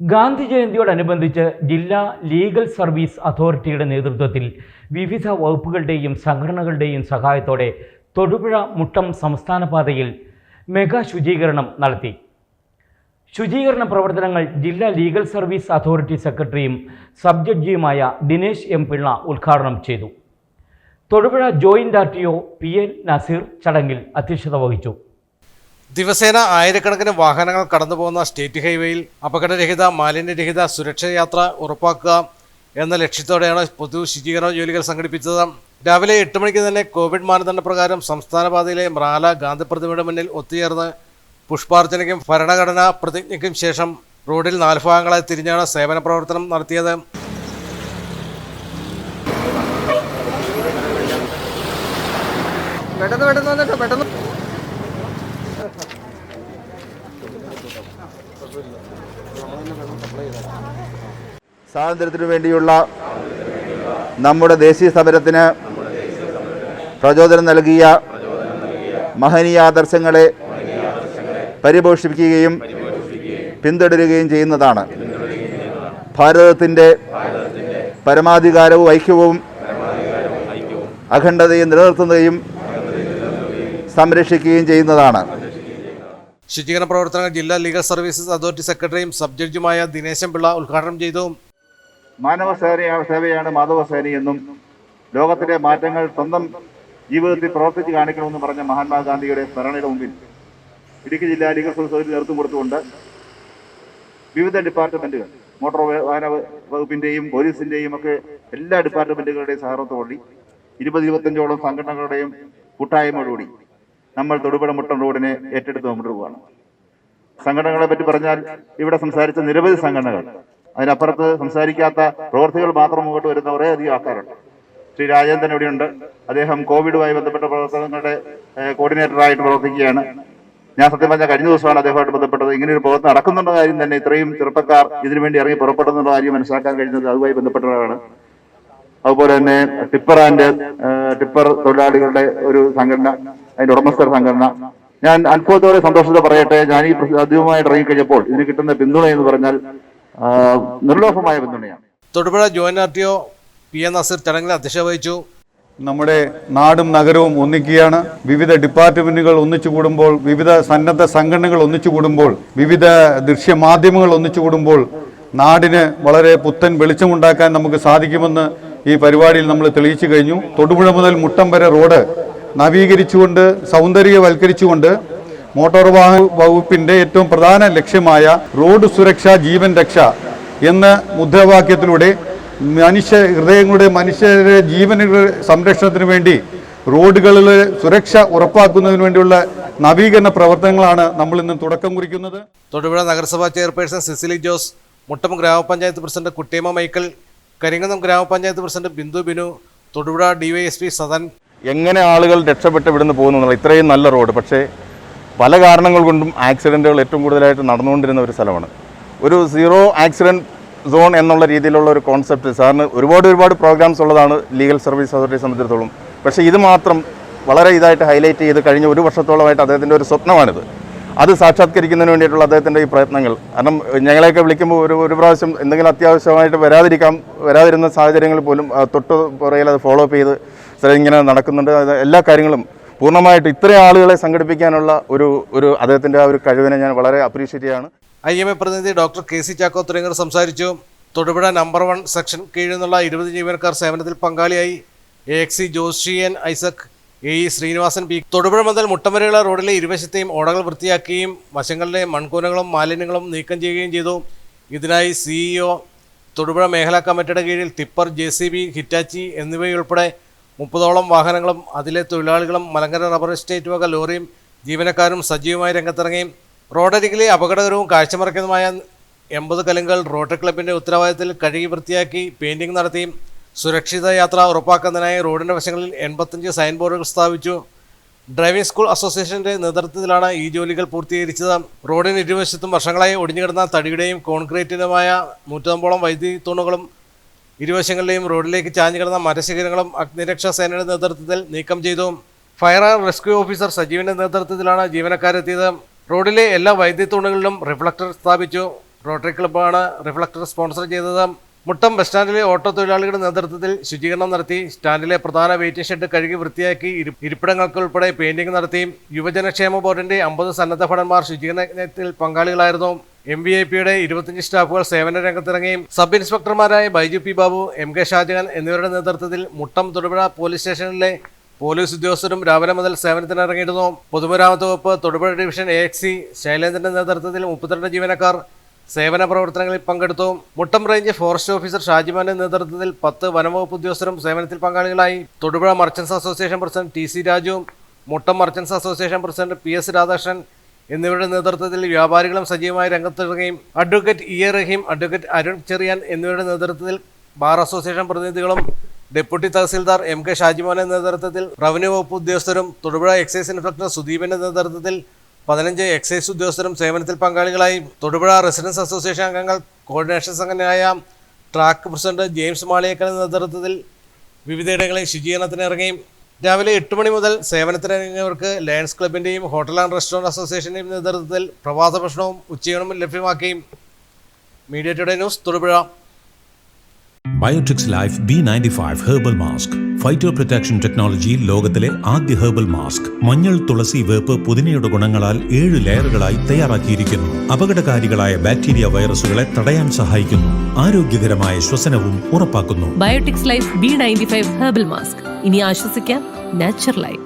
ഗാന്ധി ജയന്തിയോടനുബന്ധിച്ച് ജില്ലാ legal service അതോറിറ്റിയുടെ നേതൃത്വത്തിൽ വിവിധ വകുപ്പുകളുടെയും സംഘടനകളുടെയും സഹായത്തോടെ തൊടുപുഴ മുട്ടം സംസ്ഥാന പാതയിൽ മെഗാ ശുചീകരണം നടത്തി. ശുചീകരണ പ്രവർത്തനങ്ങൾ ജില്ലാ ലീഗൽ സർവീസ് അതോറിറ്റി സെക്രട്ടറിയും സബ് ജഡ്ജിയുമായ ദിനേശ് എം പിള്ള ഉദ്ഘാടനം ചെയ്തു. Thodupuzha joint R T O P N Naseer ചടങ്ങിൽ അധ്യക്ഷത വഹിച്ചു. ദിവസേന ആയിരക്കണക്കിന് വാഹനങ്ങൾ കടന്നുപോകുന്ന സ്റ്റേറ്റ് ഹൈവേയിൽ അപകടരഹിത മാലിന്യരഹിത സുരക്ഷയാത്ര ഉറപ്പാക്കുക എന്ന ലക്ഷ്യത്തോടെയാണ് പൊതു ശുചീകരണ ജോലികൾ സംഘടിപ്പിച്ചത്. രാവിലെ എട്ട് മണിക്ക് തന്നെ കോവിഡ് മാനദണ്ഡപ്രകാരം സംസ്ഥാന പാതയിലെ മ്രാല ഗാന്ധിപ്രതിമയുടെ മുന്നിൽ ഒത്തുചേർന്ന് പുഷ്പാർച്ചനയ്ക്കും ഭരണഘടനാ പ്രതിജ്ഞയ്ക്കും ശേഷം റോഡിൽ നാല് ഭാഗങ്ങളായി തിരിഞ്ഞാണ് സേവന പ്രവർത്തനം നടത്തിയത്. പെട്ടെന്ന് പെട്ടെന്ന് വന്നിട്ട് പെട്ടെന്ന്. സ്വാതന്ത്ര്യത്തിനു വേണ്ടിയുള്ള നമ്മുടെ ദേശീയ സമരത്തിന് പ്രചോദനം നൽകിയ മഹനീയ ആദർശങ്ങളെ പരിപോഷിപ്പിക്കുകയും പിന്തുടരുകയും ചെയ്യുന്നതാണ്. ഭാരതത്തിന്റെ പരമാധികാരവും ഐക്യവും അഖണ്ഡതയും നിലനിർത്തുന്നതും സംരക്ഷിക്കുകയും ചെയ്യുന്നതാണ്. ശുചീകരണ പ്രവർത്തനങ്ങൾ ജില്ലാ ലീഗൽ സർവീസസ് അതോറിറ്റി സെക്രട്ടറിയും സബ് ജഡ്ജുമായ ദിനേശൻ പിള്ള ഉദ്ഘാടനം ചെയ്തു. മാനവ സേവയാണ് മാധവ സേനയെന്നും ലോകത്തിലെ മാറ്റങ്ങൾ സ്വന്തം ജീവിതത്തിൽ പ്രവർത്തിച്ച് കാണിക്കണമെന്ന് പറഞ്ഞ മഹാത്മാഗാന്ധിയുടെ സ്മരണയുടെ മുമ്പിൽ ഇടുക്കി ജില്ലാ ലീഗൽ സർവീസ് നേതൃത്വം കൊടുത്തുകൊണ്ട് വിവിധ ഡിപ്പാർട്ട്മെന്റുകൾ മോട്ടോർ വാഹന വകുപ്പിന്റെയും പോലീസിന്റെയും ഒക്കെ എല്ലാ ഡിപ്പാർട്ട്മെന്റുകളുടെയും സഹകരണത്തോടി ഇരുപത് ഇരുപത്തഞ്ചോളം സംഘടനകളുടെയും കൂട്ടായ്മയോടുകൂടി നമ്മൾ തൊടുപുഴ മുട്ടം റോഡിനെ ഏറ്റെടുത്ത് കൊണ്ടുപോവുകയാണ് സംഘടനകളെ പറ്റി പറഞ്ഞാൽ ഇവിടെ സംസാരിച്ച നിരവധി സംഘടനകൾ അതിനപ്പുറത്ത് സംസാരിക്കാത്ത പ്രവർത്തികൾ മാത്രം മുമ്പോട്ട് വരുന്ന കുറേ അധികം ആൾക്കാരുണ്ട്. ശ്രീ രാജേന്ദ്രൻ ഇവിടെയുണ്ട്. അദ്ദേഹം കോവിഡുമായി ബന്ധപ്പെട്ട പ്രവർത്തനങ്ങളുടെ കോർഡിനേറ്ററായിട്ട് പ്രവർത്തിക്കുകയാണ്. ഞാൻ സത്യം പറഞ്ഞാൽ കഴിഞ്ഞ ദിവസമാണ് അദ്ദേഹമായിട്ട് ബന്ധപ്പെട്ടത്. ഇങ്ങനെ ഒരു പ്രവർത്തനം നടക്കുന്നുള്ള കാര്യം തന്നെ ഇത്രയും ചെറുപ്പക്കാർ ഇതിനുവേണ്ടി ഇറങ്ങി പുറപ്പെടുന്നുള്ള കാര്യം മനസ്സിലാക്കാൻ കഴിഞ്ഞത് അതുമായി ബന്ധപ്പെട്ടതാണ് അതുപോലെ തന്നെ ടിപ്പർ ആൻഡ് ടിപ്പർ തൊഴിലാളികളുടെ ഒരു സംഘടന. അതിന്റെ ഉടമസ്ഥർ സംഘടന. ഞാൻ അത്ഭുതത്തോടെ സന്തോഷത്തെ പറയട്ടെ ഞാൻ ഈ അധികമായിട്ട് ഇറങ്ങിക്കഴിഞ്ഞപ്പോൾ ഇതിന് കിട്ടുന്ന പിന്തുണ എന്ന് പറഞ്ഞാൽ നിർലോഭമായ പിന്തുണയാണ്. Thodupuzha joint R T O P A Naseer ചടങ്ങിൽ അധ്യക്ഷ വഹിച്ചു. നമ്മുടെ നാടും നഗരവും ഒന്നിക്കുകയാണ്. വിവിധ ഡിപ്പാർട്ട്മെന്റുകൾ ഒന്നിച്ചു കൂടുമ്പോൾ വിവിധ സന്നദ്ധ സംഘടനകൾ ഒന്നിച്ചു കൂടുമ്പോൾ വിവിധ ദൃശ്യമാധ്യമങ്ങൾ ഒന്നിച്ചു കൂടുമ്പോൾ നാടിന് വളരെ പുത്തൻ വെളിച്ചമുണ്ടാക്കാൻ നമുക്ക് സാധിക്കുമെന്ന് ഈ പരിപാടിയിൽ നമ്മൾ തെളിയിച്ചു കഴിഞ്ഞു. തൊടുപുഴ മുതൽ മുട്ടം വരെ റോഡ് നവീകരിച്ചുകൊണ്ട് സൗന്ദര്യവൽക്കരിച്ചുകൊണ്ട് മോട്ടോർ വാഹന വകുപ്പിന്റെ ഏറ്റവും പ്രധാന ലക്ഷ്യമായ റോഡ് സുരക്ഷ ജീവൻ രക്ഷ എന്ന മുദ്രാവാക്യത്തിലൂടെ മനുഷ്യ ഹൃദയങ്ങളുടെ മനുഷ്യരുടെ ജീവനുകളുടെ സംരക്ഷണത്തിന് വേണ്ടി റോഡുകളിലെ സുരക്ഷ ഉറപ്പാക്കുന്നതിന് വേണ്ടിയുള്ള നവീകരണ പ്രവർത്തനങ്ങളാണ് നമ്മൾ ഇന്ന് തുടക്കം കുറിക്കുന്നത്. തൊടുപുഴ നഗരസഭാ ചെയർപേഴ്സൺ സിസിലി ജോസ് മുട്ടം ഗ്രാമപഞ്ചായത്ത് പ്രസിഡന്റ് കുട്ടിയമ്മ മൈക്കൽ കരിങ്ങനം ഗ്രാമപഞ്ചായത്ത് പ്രസിഡന്റ് ബിന്ദു ബിനു തൊടുപുഴ ഡിവൈഎസ്പി സദൻ എങ്ങനെ ആളുകൾ രക്ഷപ്പെട്ട് ഇവിടുന്ന് പോകുന്നു എന്നുള്ള ഇത്രയും നല്ല റോഡ്. പക്ഷേ പല കാരണങ്ങൾ കൊണ്ടും ആക്സിഡന്റുകൾ ഏറ്റവും കൂടുതലായിട്ട് നടന്നുകൊണ്ടിരുന്ന ഒരു സ്ഥലമാണ്. ഒരു സീറോ ആക്സിഡന്റ് സോൺ എന്നുള്ള രീതിയിലുള്ള ഒരു കോൺസെപ്റ്റ് സാറിന് ഒരുപാട് ഒരുപാട് പ്രോഗ്രാംസ് ഉള്ളതാണ് ലീഗൽ സർവീസ് അതോറിറ്റിയെ സംബന്ധിച്ചിടത്തോളം. പക്ഷേ ഇത് മാത്രം വളരെ ഇതായിട്ട് ഹൈലൈറ്റ് ചെയ്ത് കഴിഞ്ഞ ഒരു വർഷത്തോളമായിട്ട് അദ്ദേഹത്തിന്റെ ഒരു സ്വപ്നമാണിത്. അത് സാക്ഷാത്കരിക്കുന്നതിന് വേണ്ടിയിട്ടുള്ള അദ്ദേഹത്തിന്റെ ഈ പ്രയത്നങ്ങൾ. കാരണം ഞങ്ങളെയൊക്കെ വിളിക്കുമ്പോൾ ഒരു ഒരു പ്രാവശ്യം എന്തെങ്കിലും അത്യാവശ്യമായിട്ട് വരാതിരിക്കാം വരാതിരുന്ന സാഹചര്യങ്ങളിൽ പോലും തൊട്ട് പുറകിൽ അത് ഫോളോ അപ്പ് ചെയ്ത് സാർ ഇങ്ങനെ നടക്കുന്നുണ്ട് എല്ലാ കാര്യങ്ങളും പൂർണമായിട്ട് ഇത്രയും ആളുകളെ സംഘടിപ്പിക്കാനുള്ള ഒരു ഒരു അദ്ദേഹത്തിന്റെ ആ ഒരു കഴിവിനെ ഞാൻ വളരെ അപ്രീഷിയേറ്റ് ചെയ്യാണ്. ഐ എം എ പ്രതിനിധി ഡോക്ടർ കെ സി ചാക്കോ തുടങ്ങിയവർ സംസാരിച്ചു. തൊടുപുഴ നമ്പർ വൺ സെക്ഷൻ കീഴിൽ നിന്നുള്ള ഇരുപത് ജീവനക്കാർ സേവനത്തിൽ പങ്കാളിയായി. A X Joshiyan Isaac A E Sreenivasan P. Thodupuzha മുതൽ മുട്ടമരയുള്ള റോഡിലെ ഇരുവശത്തെയും ഓടകൾ വൃത്തിയാക്കുകയും വശങ്ങളിലെ മൺകൂനകളും മാലിന്യങ്ങളും നീക്കം ചെയ്യുകയും ചെയ്തു. ഇതിനായി സിഇഒ തൊടുപുഴ മേഖലാ കമ്മിറ്റിയുടെ കീഴിൽ tipper J C B Hitachi എന്നിവയുൾപ്പെടെ മുപ്പതോളം വാഹനങ്ങളും അതിലെ തൊഴിലാളികളും മലങ്കര റബ്ബർ എസ്റ്റേറ്റ് വക ലോറിയും ജീവനക്കാരും സജീവമായി രംഗത്തിറങ്ങി. റോഡരികിലെ അപകടകരവും കാഴ്ചമറക്കുന്നതുമായ എൺപത് കലുങ്കൾ റോട്ടറി ക്ലബിന്റെ ഉത്തരവാദിത്തത്തിൽ കഴുകി വൃത്തിയാക്കി പെയിന്റിംഗ് നടത്തി. സുരക്ഷിത യാത്ര ഉറപ്പാക്കുന്നതിനായി റോഡിന്റെ വശങ്ങളിൽ എൺപത്തഞ്ച് സൈൻ ബോർഡുകൾ സ്ഥാപിച്ചു. ഡ്രൈവിംഗ് സ്കൂൾ അസോസിയേഷന്റെ നേതൃത്വത്തിലാണ് ഈ ജോലികൾ പൂർത്തീകരിച്ചത്. റോഡിന് ഇരുവശത്തും വർഷങ്ങളായി ഒടിഞ്ഞുകിടന്ന തടിയുടെയും കോൺക്രീറ്റിനുമായ നൂറ്റമ്പതോളം വൈദ്യുതി തൂണുകളും ഇരുവശങ്ങളിലെയും റോഡിലേക്ക് ചാഞ്ഞു കിടന്ന മരശിഖരങ്ങളും അഗ്നിരക്ഷാ സേനയുടെ നേതൃത്വത്തിൽ നീക്കം ചെയ്തു. ഫയർ ആൻഡ് റെസ്ക്യൂ ഓഫീസർ സജീവിന്റെ നേതൃത്വത്തിലാണ് ജീവനക്കാരെത്തിയത്. റോഡിലെ എല്ലാ വൈദ്യുതി തൂണുകളിലും റിഫ്ലക്ടർ സ്ഥാപിച്ചു റോട്ടറി ക്ലബ്ബാണ് റിഫ്ലക്ടർ സ്പോൺസർ ചെയ്തത്. മുട്ടം ബസ് സ്റ്റാൻഡിലെ ഓട്ടോ തൊഴിലാളികളുടെ നേതൃത്വത്തിൽ ശുചീകരണം നടത്തി. സ്റ്റാൻഡിലെ പ്രധാന വെയിറ്റിംഗ് ഷെഡ് കഴുകി വൃത്തിയാക്കി ഇരിപ്പിടങ്ങൾക്കുൾപ്പെടെ പെയിന്റിംഗ് നടത്തി. യുവജനക്ഷേമ ബോർഡിന്റെ അമ്പത് സന്നദ്ധ ഭടന്മാർ ശുചീകരണത്തിൽ പങ്കാളികളായിരുന്നു. എം വി ഐ പിയുടെ ഇരുപത്തിയഞ്ച് സ്റ്റാഫുകൾ സേവന രംഗത്തിറങ്ങി. Sub ഇൻസ്പെക്ടർമാരായ Baiju P Babu M K Shajahan എന്നിവരുടെ നേതൃത്വത്തിൽ മുട്ടം തൊടുപുഴ പോലീസ് സ്റ്റേഷനിലെ പോലീസ് ഉദ്യോഗസ്ഥരും രാവിലെ മുതൽ സേവനത്തിനിറങ്ങിയിരുന്നു. പൊതുമരാമത്ത് വകുപ്പ് തൊടുപുഴ ഡിവിഷൻ എ എക്സി ശൈലേന്ദ്രന്റെ നേതൃത്വത്തിൽ മുപ്പത്തിരണ്ട് ജീവനക്കാർ സേവന പ്രവർത്തനങ്ങളിൽ പങ്കെടുത്തു. മുട്ടം റേഞ്ച് ഫോറസ്റ്റ് ഓഫീസർ ഷാജിമാന്റെ നേതൃത്വത്തിൽ പത്ത് വനംവകുപ്പ് ഉദ്യോഗസ്ഥരും സേവനത്തിൽ പങ്കാളികളായി. Thodupuzha merchants association president T C Raju Muttom merchants association president P S Radhakrishnan എന്നിവരുടെ നേതൃത്വത്തിൽ വ്യാപാരികളും സജീവമായി രംഗത്തിറങ്ങുകയും advocate E A Rahim advocate Arun Cherian എന്നിവരുടെ നേതൃത്വത്തിൽ ബാർ അസോസിയേഷൻ പ്രതിനിധികളും ഡെപ്യൂട്ടി തഹസിൽദാർ എം കെ ഷാജിമോന്റെ നേതൃത്വത്തിൽ റവന്യൂ വകുപ്പ് ഉദ്യോഗസ്ഥരും തൊടുപുഴ എക്സൈസ് ഇൻസ്പെക്ടർ സുദീപിന്റെ നേതൃത്വത്തിൽ പതിനഞ്ച് എക്സൈസ് ഉദ്യോഗസ്ഥരും സേവനത്തിൽ പങ്കാളികളായി തൊടുപുഴ റെസിഡൻസ് അസോസിയേഷൻ അംഗങ്ങൾ കോർഡിനേഷൻ സംഘടനയായ ട്രാക്ക് പ്രസിഡന്റ് ജെയിംസ് മാളിയേക്കലിന്റെ നേതൃത്വത്തിൽ വിവിധയിടങ്ങളിൽ ശുചീകരണത്തിന് ഇറങ്ങി രാവിലെ എട്ട് മണി മുതൽ സേവനത്തിനിറങ്ങിയവർക്ക് ലയൺസ് ക്ലബിന്റെയും ഹോട്ടൽ ആൻഡ് റെസ്റ്റോറന്റ് അസോസിയേഷന്റെയും നേതൃത്വത്തിൽ പ്രഭാത ഭക്ഷണവും ഉച്ചയൂണും ലഭ്യമാക്കുകയും. Media today news Thodupuzha. Biotrix life B ninety five herbal mask phyto protection technology ലോകത്തിലെ ആദ്യ ഹെർബൽ മാസ്ക്. മഞ്ഞൾ തുളസി വേപ്പ് പുതിനയുടെ ഗുണങ്ങളാൽ ഏഴ് ലെയറുകളായി തയ്യാറാക്കിയിരിക്കുന്നു. അപകടകാരികളായ ബാക്ടീരിയ വൈറസുകളെ തടയാൻ സഹായിക്കുന്നു. ആരോഗ്യകരമായ ശ്വസനവും ഉറപ്പാക്കുന്നു. Biotics life B ninety five herbal mask ഇനി ആശ്വസിക്കാം നാച്ചുറലായി